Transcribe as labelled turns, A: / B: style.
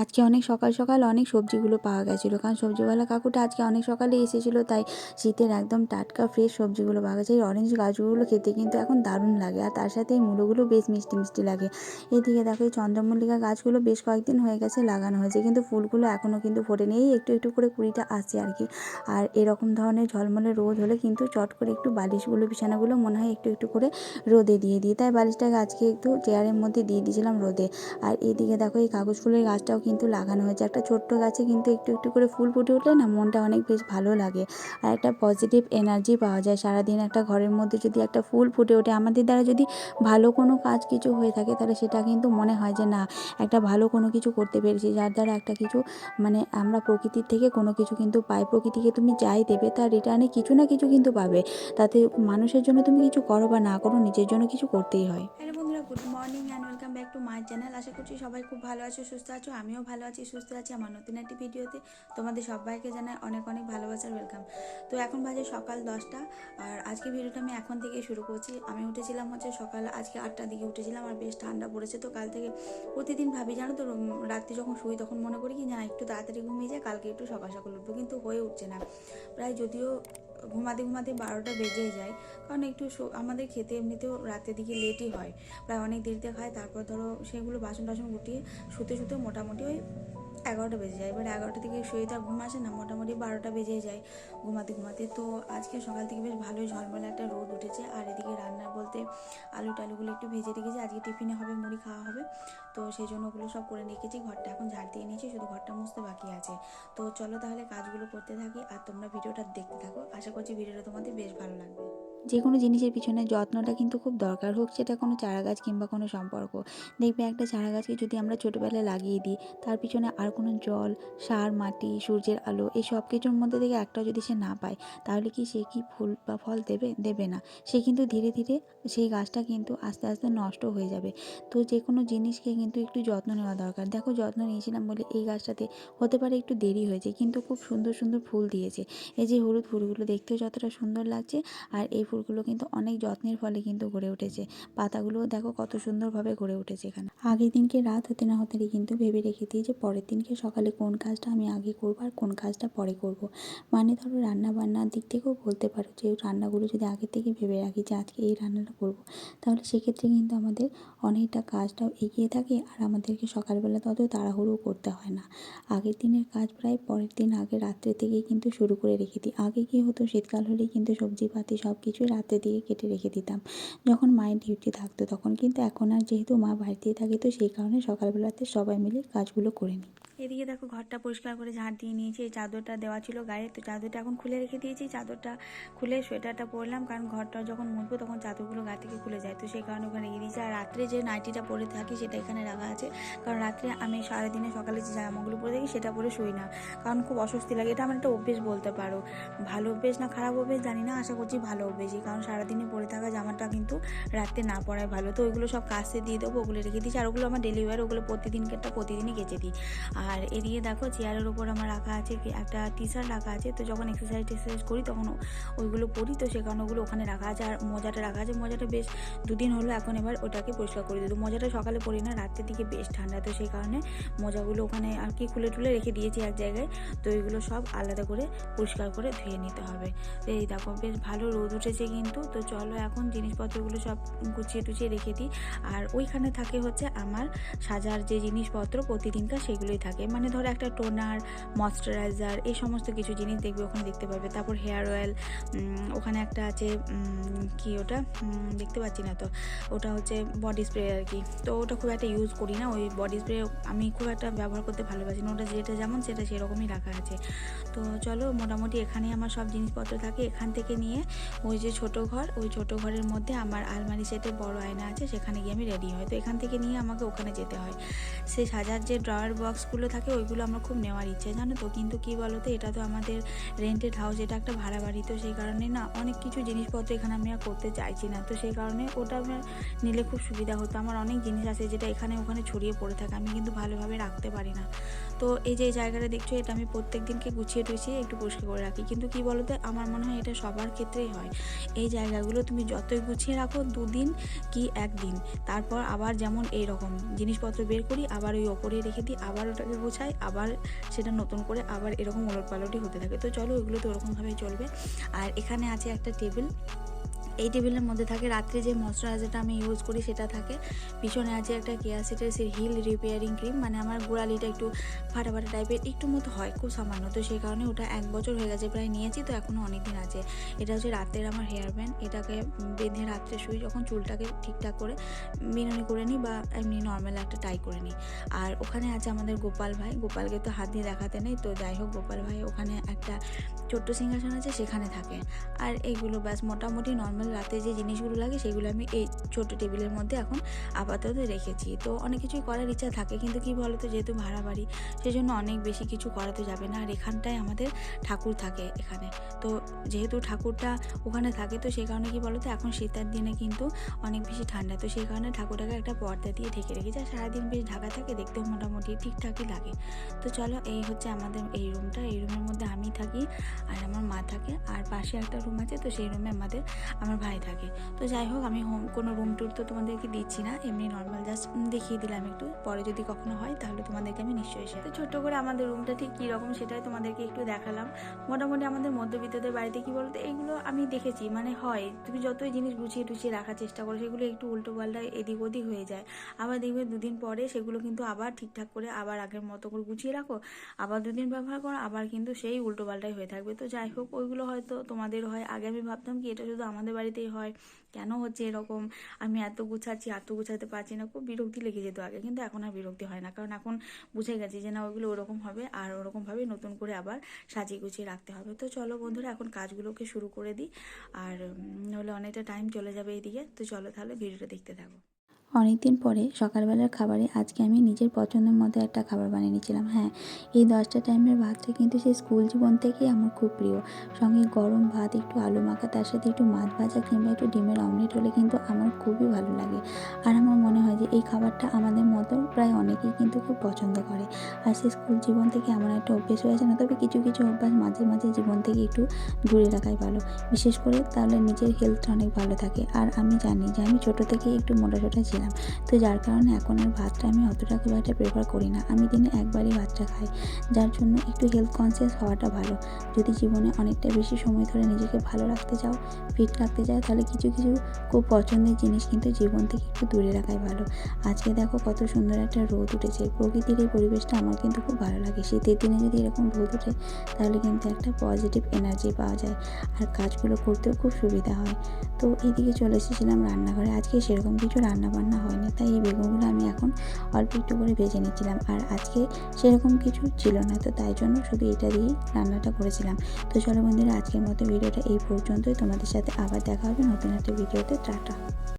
A: আজকে অনেক সকাল সকাল অনেক সবজিগুলো পাওয়া গেছিল। কারণ সবজিওয়ালা কাকুটা আজকে অনেক সকালে এসেছিল, তাই শীতের একদম টাটকা ফ্রেশ সবজিগুলো পাওয়া গেছে। এই অরেঞ্জ গাছগুলো খেতে কিন্তু এখন দারুণ লাগে আর তার সাথে এই মূলোগুলো বেশ মিষ্টি মিষ্টি লাগে। এদিকে দেখো এই চন্দ্রমল্লিকা গাছগুলো বেশ কয়েকদিন হয়ে গেছে লাগানো হয়েছে, কিন্তু ফুলগুলো এখনও কিন্তু ফোটেনি নেই। একটু একটু করে কুড়িটা আসছে আর কি। আর এরকম ধরনের ঝলমলে রোদ হলে কিন্তু চট করে একটু বালিশগুলো, বিছানাগুলো মনে হয় একটু একটু করে রোদে দিয়ে দিই। তাই বালিশটাকে আজকে একটু চেয়ারের মধ্যে দিয়ে দিয়েছিলাম রোদে। আর এদিকে দেখো এই কাগজ ফুলের গাছটাও কিন্তু লাগানো হয়েছে। একটা ছোট্ট গাছে কিন্তু একটু একটু করে ফুল ফুটে উঠলে না মনটা অনেক বেশ ভালো লাগে। আর একটা পজিটিভ এনার্জি পাওয়া যায়। সারাদিন একটা ঘরের মধ্যে যদি একটা ফুল ফুটে ওঠে, আমাদের দ্বারা যদি ভালো কোনো কাজ কিছু হয়ে থাকে, তাহলে সেটা কিন্তু মনে হয় যে না, একটা ভালো কোনো কিছু করতে পেরেছি। যার দ্বারা একটা কিছু মানে আমরা প্রকৃতির থেকে কোনো কিছু কিন্তু পাই। প্রকৃতিকে তুমি যাই দেবে, তার রিটার্নে কিছু না কিছু কিন্তু পাবে। তাতে মানুষের জন্য তুমি কিছু করো বা না করো, নিজের জন্য কিছু করতেই হয়। হ্যালো বন্ধুরা good morning and welcome back to my channel. আশা করছি সবাই খুব ভালো আছো, সুস্থ আছো, আমিও ভালো আছি, সুস্থ আছি। আমার নতুন একটি ভিডিওতে তোমাদের সবাইকে জানাই অনেক অনেক ভালোবাসার ওয়েলকাম। তো এখন বাজে সকাল দশটা, আর আজকে ভিডিওটা আমি এখন থেকে শুরু করছি। আমি উঠেছিলাম হচ্ছে সকাল, আজকে আটটার দিকে উঠেছিলাম, আর বেশ ঠান্ডা পড়েছে তো কাল থেকে প্রতিদিন ভাবি, জানো তো রাত্রি যখন শুই তখন মনে করি কি, না, একটু তাড়াতাড়ি ঘুমিয়ে যায়, কালকে একটু সকাল সকাল উঠবো, কিন্তু হয়ে উঠছে না। প্রায় যদিও ঘুমাতে ঘুমাতে বারোটা বেজেই যায়। কারণ একটু আমাদের খেতে এমনিতেও রাতের দিকে লেটই হয়। প্রায় অনেক দেরিতে খায়, তারপর ধরো সেগুলো বাসন টাসন গুটিয়ে শুতে শুতে মোটামুটি ওই এগারোটা বেজে যায়। এবার এগারোটা থেকে শুয়ে তো আর ঘুম আসে না, মোটামুটি বারোটা বেজে যায় ঘুমাতে ঘুমাতে। তো আজকে সকাল থেকে বেশ ভালোই ঝলমলে একটা রোদ উঠেছে। আর এদিকে রান্না বলতে আলু টালুগুলো একটু ভেজে রেখেছি। আজকে টিফিনে হবে, মুড়ি খাওয়া হবে। তো সেই জন্য ওগুলো সব করে রেখেছি। ঘরটা এখন ঝাড় দিয়ে নিয়েছি, শুধু ঘরটা মুছতে বাকি আছে। তো চলো তাহলে কাজগুলো করতে থাকি। আর তোমরা ভিডিওটা দেখতে থাকো। আশা করছি ভিডিওটা তোমাদের বেশ ভালো লাগবে। যে কোনো জিনিসের পিছনে যত্নটা কিন্তু খুব দরকার হোক, সেটা কোনো চারা গাছ কিংবা কোনো সম্পর্ক। দেখবে একটা চারা গাছকে যদি আমরা ছোটোবেলায় লাগিয়ে দিই, তার পিছনে আর কোনো জল, সার, মাটি, সূর্যের আলো, এই সব কিছুর মধ্যে থেকে একটা যদি সে না পায়, তাহলে কি সে কি ফুল বা ফল দেবে দেবে না? সে কিন্তু ধীরে ধীরে সেই গাছটা কিন্তু আস্তে আস্তে নষ্ট হয়ে যাবে। তো যে কোনো জিনিসকে কিন্তু একটু যত্ন নেওয়া দরকার। দেখো, যত্ন নিয়েছিলাম বলে এই গাছটাতে হতে পারে একটু দেরি হয়েছে, কিন্তু খুব সুন্দর সুন্দর ফুল দিয়েছে। এই যে হলুদ ফুলগুলো দেখতেও যতটা সুন্দর লাগছে, আর এই ফুলগুলো কিন্তু অনেক যত্নের ফলে কিন্তু গড়ে উঠেছে পাতাগুলোও দেখো কত সুন্দরভাবে গড়ে উঠেছে এখানে আগের দিনকে রাত হতে না হতেই কিন্তু ভেবে রেখে দিই যে পরের দিনকে সকালে কোন কাজটা আমি আগে করব আর কোন কাজটা পরে করব। মানে ধরো রান্না বান্নার দিক থেকেও বলতে পারো যে রান্নাগুলো যদি আগে থেকে ভেবে রাখি যে আজকে এই রান্নাটা করব। তাহলে সেক্ষেত্রে কিন্তু আমাদের অনেকটা কাজটাও এগিয়ে থাকে আর আমাদেরকে সকালবেলা তত তাড়াহুড়ো করতে হয় না আগের দিনের কাজ প্রায় পরের দিন আগে রাত্রে থেকেই কিন্তু শুরু করে রেখে দিই আগে কি হতো শীতকাল হলেই কিন্তু সবজি পাতি সব কিছুই রাত্রে দিয়ে কেটে রেখে দিতাম। যখন মায়ের ডিউটি থাকতো তখন। কিন্তু এখন আর যেহেতু মা বাড়িতেই থাকে তো সেই কারণে সকালবেলাতে সবাই মিলে কাজগুলো করে নিই। এদিকে দেখো ঘরটা পরিষ্কার করে ঝাঁট দিয়ে নিয়েছি। এই চাদরটা দেওয়া ছিল গায়ে। তো চাদরটা এখন খুলে রেখে দিয়েছি। চাদরটা খুলে সোয়েটারটা পরলাম কারণ ঘরটা যখন মুছবো তখন চাদরগুলো গা থেকে খুলে যায়। তো সেই কারণে ওখানে রেখে দিয়েছি আর রাত্রে যে নাইটিটা পরে থাকি সেটা এখানে রাখা আছে। কারণ রাত্রে আমি সারাদিনে সকালে যে জামাগুলো পরে থাকি সেটা পরে শুই না। কারণ খুব অস্বস্তি লাগে। এটা আমার একটা অভ্যেস বলতে পারো। ভালো অভ্যেস না খারাপ অভ্যেস জানি না। আশা করছি ভালো অভ্যেসই। কারণ সারাদিনে পরে থাকা জামাটা কিন্তু রাত্রে না পরাই ভালো। তো ওইগুলো সব কাচতে দিয়ে দেবো। ওগুলো রেখে দিয়েছি। আর ওগুলো আমার ডেলিভারি। ওগুলো প্রতিদিনকেরটা প্রতিদিনই কেচে দিই। আর এদিকে দেখো চেয়ারের ওপর আমার রাখা আছে, একটা টি শার্ট রাখা আছে। তো যখন এক্সারসাইজ টেক্সারসাইজ করি তখন ওইগুলো পরি, তো সে কারণে ওগুলো ওখানে রাখা আছে। আর মজাটা রাখা আছে, মজাটা বেশ দুদিন হলো এখন এবার ওটাকে পরিষ্কার করে দিই তো মোজাটা সকালে পরি না, রাত্রের দিকে বেশ ঠান্ডা, তো সেই কারণে মোজাগুলো ওখানে আর কি খুলে টুলে রেখে দিয়েছি এক জায়গায়। তো এইগুলো সব আলাদা করে পরিষ্কার করে ধুয়ে নিতে হবে। তো এই দেখো বেশ ভালো রোদ উঠেছে কিন্তু। তো চলো এখন জিনিসপত্রগুলো সব গুছিয়ে টুচিয়ে রেখে দিই। আর ওইখানে থাকে হচ্ছে আমার সাজার যে জিনিসপত্র প্রতিদিনকার সেগুলোই থাকে। মানে ধরো একটা টোনার, ময়শ্চারাইজার, এই সমস্ত কিছু জিনিস দেখবে ওখানে দেখতে পাবে তারপর হেয়ার অয়েল ওখানে একটা আছে কি ওটা? দেখতে পাচ্ছি না তো। ওটা হচ্ছে বডি স্প্রে আর কি। তো ওটা খুব একটা ইউজ করি না। ওই বডি স্প্রে আমি খুব একটা ব্যবহার করতে ভালোবাসি না। ওটা যেটা যেমন সেটা সেরকমই রাখা আছে। তো চলো, মোটামুটি এখানেই আমার সব জিনিসপত্র থাকে। এখান থেকে নিয়ে ওই যে ছোট ঘর, ওই ছোট ঘরের মধ্যে আমার আলমারি সেটে বড় আয়না আছে। সেখানে গিয়ে আমি রেডি হই তো এখান থেকে নিয়ে আমাকে ওখানে যেতে হয়। সেই সাজার যে ড্রয়ার বক্সগুলো থাকে, ওইগুলো আমার খুব নেওয়ার ইচ্ছে জানো তো? কিন্তু কি বলো তো এটা তো আমাদের রেন্টেড হাউস এটা একটা ভাড়া বাড়ি, তো সেই কারণে না, অনেক কিছু জিনিসপত্র এখানে আমি আর করতে চাইছি না। তো সেই কারণে ওটা আমার নিলে খুব সুবিধা হতো। আমার অনেক জিনিস আছে যেটা এখানে ওখানে ছড়িয়ে পড়ে থাকে, আমি কিন্তু ভালোভাবে রাখতে পারি না। তো এই যে জায়গাটা দেখছ, এটা আমি প্রত্যেক দিনকে গুছিয়ে টুছিয়ে একটু পরিষ্কার করে রাখি। কিন্তু কি বলতো, আমার মনে হয় এটা সবার ক্ষেত্রেই হয়। এই জায়গাগুলো তুমি যতই গুছিয়ে রাখো, দুদিন কি একদিন। তারপর আবার যেমন এই রকম জিনিসপত্র বের করি, আবার ওই ওপরে রেখে দিই, আবার ওটাকে গুছাই আবার সেটা নতুন করে আবার এরকম ওলট পালটই হতে থাকে। তো চলো ওইগুলো তো ওরকমভাবেই চলবে। আর এখানে আছে একটা টেবিল। এই টেবিলের মধ্যে থাকে রাত্রে যে ময়শ্চারাইজারটা আমি ইউজ করি সেটা থাকে। পিছনে আছে একটা কেয়াসিটের সে হিল রিপেয়ারিং ক্রিম। মানে আমার গোড়ালিটা একটু ফাটা ফাটা টাইপের একটু মতো হয়, খুব সামান্য। তো সেই কারণে ওটা এক বছর হয়ে গেছে প্রায় নিয়েছি, তো এখনও অনেক দিন আছে। এটা হচ্ছে রাতের আমার হেয়ার ব্যান্ড এটাকে বেঁধে রাত্রে শুই, যখন চুলটাকে ঠিকঠাক করে বিনুনি করে নিই বা এমনি নর্মাল একটা টাই করে নিই। আর ওখানে আছে আমাদের গোপাল ভাই। গোপালকে তো হাত দিয়ে দেখাতে নেই, তো যাই হোক গোপাল ভাই ওখানে একটা ছোট্ট সিংহাসন আছে, সেখানে থাকে। আর এইগুলো ব্যাস মোটামুটি নর্মাল রাতে যে জিনিসগুলো লাগে সেগুলো আমি এই ছোট টেবিলের মধ্যে এখন আপাতত রেখেছি। তো অনেক কিছুই করার ইচ্ছা থাকে কিন্তু কি বলতো যেহেতু ভাড়া বাড়ি, সেজন্য অনেক বেশি কিছু করাতে যাবে না। আর এখানটায় আমাদের ঠাকুর থাকে এখানে। তো যেহেতু ঠাকুরটা ওখানে থাকে তো সেই কারণে কি বলতো এখন শীতের দিনে কিন্তু অনেক বেশি ঠান্ডা। তো সেই কারণে ঠাকুরটাকে একটা পর্দা দিয়ে ঢেকে রেখেছি। আর সারাদিন বেশ ঢাকা থাকে, দেখতেও মোটামুটি ঠিকঠাকই লাগে। তো চলো এই হচ্ছে আমাদের এই রুমটা। এই রুমের মধ্যে আমি থাকি আর আমার মা থাকে। আর পাশে একটা রুম আছে তো সেই রুমে আমাদের, আমার ভাই থাকে। তো যাই হোক, আমি হোম কোনো রুম টুর তো তোমাদেরকে দিচ্ছি না, এমনি নর্মাল জাস্ট দেখিয়ে দিলাম একটু। পরে যদি কখনো হয়, তাহলে তোমাদেরকে আমি নিশ্চয়ই শেয়ার তো ছোট্ট করে আমাদের রুমটা ঠিক কীরকম সেটাই তোমাদেরকে একটু দেখালাম। মোটামুটি আমাদের মধ্যবিত্তদের বাড়িতে কী বলতো এইগুলো আমি দেখেছি মানে হয়, তুমি যতই জিনিস গুছিয়ে টুছিয়ে রাখার চেষ্টা করো, সেগুলো একটু উল্টো পাল্টা এদিক ওদিক হয়ে যায়। আবার দেখবে দুদিন পরে সেগুলো কিন্তু আবার ঠিকঠাক করে আবার আগের মতো করে গুছিয়ে রাখো, আবার দুদিন ব্যবহার করো, আবার কিন্তু সেই উল্টো পাল্টাই হয়ে থাকবে। তো যাই হোক, ওইগুলো হয়তো তোমাদের হয়। আগে আমি ভাবতাম কি, এটা শুধু আমাদের বাড়িতেই হয়। কেন হচ্ছে এরকম? আমি এত গুছাচ্ছি এত গুছাতে পারছি না। খুব বিরক্তি লেগে যেত আগে, কিন্তু এখন আর বিরক্তি হয় না। কারণ এখন বুঝে গেছি যে, না ওইগুলো ওরকম হবে, আর ওরকমভাবে নতুন করে আবার সাজিয়ে গুছিয়ে রাখতে হবে। তো চলো বন্ধুরা, এখন কাজগুলোকে শুরু করে দিই। আর নাহলে অনেকটা টাইম চলে যাবে এইদিকে তো চলো তাহলে ভিডিওটা দেখতে থাকো। অনেক দিন পরে সকালবেলার খাবারে আজকে আমি নিজের পছন্দের মতো একটা খাবার বানিয়ে নিয়েছিলাম। হ্যাঁ এই দশটা টাইমের ভাতটা কিন্তু সেই স্কুল জীবন থেকেই আমার খুব প্রিয়। সঙ্গে গরম ভাত, একটু আলু মাখা, তার সাথে একটু মাছ ভাজা কিংবা একটু ডিমের অমলেট হলে কিন্তু আমার খুবই ভালো লাগে। আর আমার মনে হয় যে এই খাবারটা আমাদের মতো প্রায় অনেকেই কিন্তু খুব পছন্দ করে। আর সেই স্কুল জীবন থেকে আমার একটা অভ্যেস হয়েছে না, তবে কিছু কিছু অভ্যাস মাঝে মাঝে জীবন থেকে একটু দূরে রাখাই ভালো। বিশেষ করে তাহলে নিজের হেলথটা অনেক ভালো থাকে। আর আমি জানি যে আমি ছোটো থেকে একটু মোটা সোটা ছিলাম তো যার কারণে এখন আর ভাতটা আমি অতটা খুব একটা প্রেফার করি না। আমি দিনে একবারই ভাতটা খাই। যার জন্য একটু হেলথ কনসিয়াস হওয়াটা ভালো। যদি জীবনে অনেকটা বেশি সময় ধরে নিজেকে ভালো রাখতে চাও ফিট রাখতে চাও, তাহলে কিছু কিছু খুব পছন্দের জিনিস কিন্তু জীবন থেকে একটু দূরে রাখাই ভালো। আজকে দেখো কত সুন্দর একটা রোদ উঠেছে। প্রকৃতির এই পরিবেশটা আমার কিন্তু খুব ভালো লাগে। শীতের দিনে যদি এরকম রোদ উঠে তাহলে কিন্তু একটা পজিটিভ এনার্জি পাওয়া যায়। আর কাজগুলো করতেও খুব সুবিধা হয়। তো এদিকে চলে এসেছিলাম রান্নাঘরে। আজকে সেরকম কিছু রান্না বান্না হয়নি, তাই এই বেগুনগুলো আমি এখন অল্প একটু করে ভেজে নিচ্ছিলাম। আর আজকে সেরকম কিছু ছিল না, তো তাই জন্য শুধু এটা দিয়েই রান্নাটা করেছিলাম। তো চলো বন্ধুরা, আজকের মতো ভিডিওটা এই পর্যন্তই। তোমাদের সাথে আবার দেখা হবে নতুন একটা ভিডিওতে। টাটা।